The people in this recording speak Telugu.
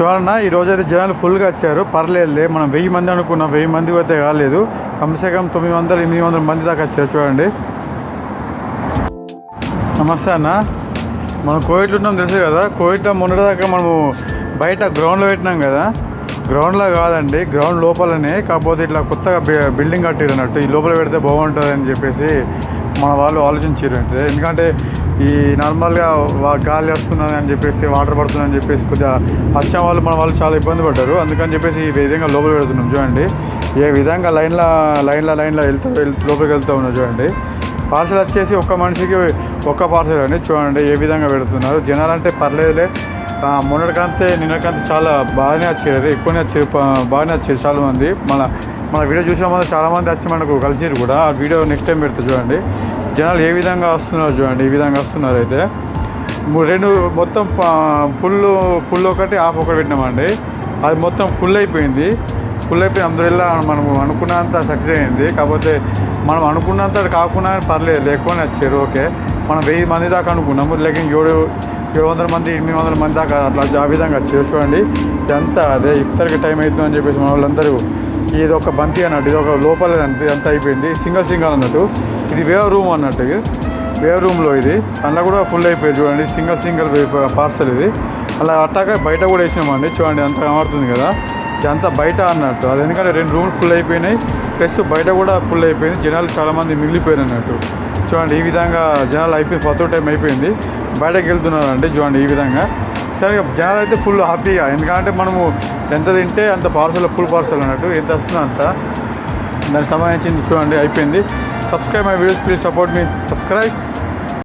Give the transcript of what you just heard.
చూడన్న ఈ రోజు అయితే జనాలు ఫుల్గా వచ్చారు. పర్లేదులే మనం వెయ్యి మంది అనుకున్నాం. వెయ్యి మంది అయితే కాలేదు. కమ్సే కమ్ తొమ్మిది వందలు ఎనిమిది వందల మంది దాకా వచ్చారు చూడండి. నమస్తే అన్న. మనం కోవిడ్లో ఉన్నాం తెలుసు కదా. కోవిడ్లో మొన్నటిదాకా మనము బయట గ్రౌండ్లో పెట్టినాం కదా. గ్రౌండ్లో కాదండి గ్రౌండ్ లోపలనే. కాకపోతే ఇట్లా కొత్తగా బిల్డింగ్ కట్టిరు అన్నట్టు. ఈ లోపల పెడితే బాగుంటుంది అని చెప్పేసి మన వాళ్ళు ఆలోచించారు అంటే ఎందుకంటే ఈ నార్మల్గా గాలి వస్తున్నది అని చెప్పేసి వాటర్ పడుతుందని చెప్పేసి కొద్దిగా వచ్చిన వాళ్ళు మన వాళ్ళు చాలా ఇబ్బంది పడ్డారు. అందుకని చెప్పేసి ఈ విధంగా లోపల పెడుతున్నాం చూడండి. ఏ విధంగా లైన్లో లైన్లో లైన్లో వెళ్తూ లోపలికి వెళ్తూ ఉన్నాం చూడండి. పార్సల్ వచ్చేసి ఒక్క మనిషికి ఒక్క పార్సల్ అండి. చూడండి ఏ విధంగా పెడుతున్నారు. జనాలు అంటే పర్లేదులే మొన్నటికంతే నిన్నకంతే చాలా బాగానే వచ్చారు. ఎక్కువనే వచ్చారు. బాగానే వచ్చారు చాలామంది. మన మన వీడియో చూసిన మంది చాలా మంది వచ్చి మనకు కలిసిరు కూడా. ఆ వీడియో నెక్స్ట్ టైం పెడతా చూడండి. జనాలు ఏ విధంగా వస్తున్నారు చూడండి ఈ విధంగా వస్తున్నారు అయితే. రెండు మొత్తం ఫుల్ ఫుల్ ఒకటి హాఫ్ ఒకటి పెట్టినామండి. అది మొత్తం ఫుల్ అయిపోయింది. ఫుల్ అయిపోయి అందువల్ల మనం అనుకున్నంత సక్సెస్ అయింది. కాకపోతే మనం అనుకున్నంత కాకుండా పర్లేదు ఎక్కువనే వచ్చారు ఓకే. మనం వెయ్యి మంది దాకా అనుకున్నాము. లేकिन ఏడు ఏడు వందల మంది ఎనిమిది వందల మంది దాకా అట్లా ఆ విధంగా వచ్చారు. చూడండి ఇదంతా అదే ఇఫ్తార్కి టైం అవుతుందని చెప్పేసి మన వాళ్ళందరూ ఇది ఒక బంతి అన్నట్టు ఇది ఒక లోపల అంత అయిపోయింది. సింగల్ సింగల్ అన్నట్టు. ఇది వేవ్ రూమ్ అన్నట్టు ఇది. వేవ్ రూమ్లో ఇది. అందులో కూడా ఫుల్ అయిపోయింది చూడండి. సింగల్ సింగల్ పార్సల్ ఇది. అలా అట్టాక బయట కూడా వేసినామండి. చూడండి అంత కనబడుతుంది కదా. ఇదంతా బయట అన్నట్టు. అది ఎందుకంటే రెండు రూమ్లు ఫుల్ అయిపోయినాయి. ప్లస్ బయట కూడా ఫుల్ అయిపోయింది. జనాలు చాలామంది మిగిలిపోయారు అన్నట్టు. చూడండి ఈ విధంగా జనాలు అయిపోయి ఫస్ట్ టైం అయిపోయింది. బయటకు వెళ్తున్నారండి చూడండి ఈ విధంగా. సరే జనాలు అయితే ఫుల్ హ్యాపీగా ఎందుకంటే మనము ఎంత తింటే అంత పార్సల్ ఫుల్ పార్సల్ అన్నట్టు. ఎంత వస్తుందో అంత. దానికి సంబంధించింది చూడండి అయిపోయింది. Subscribe my videos please support me subscribe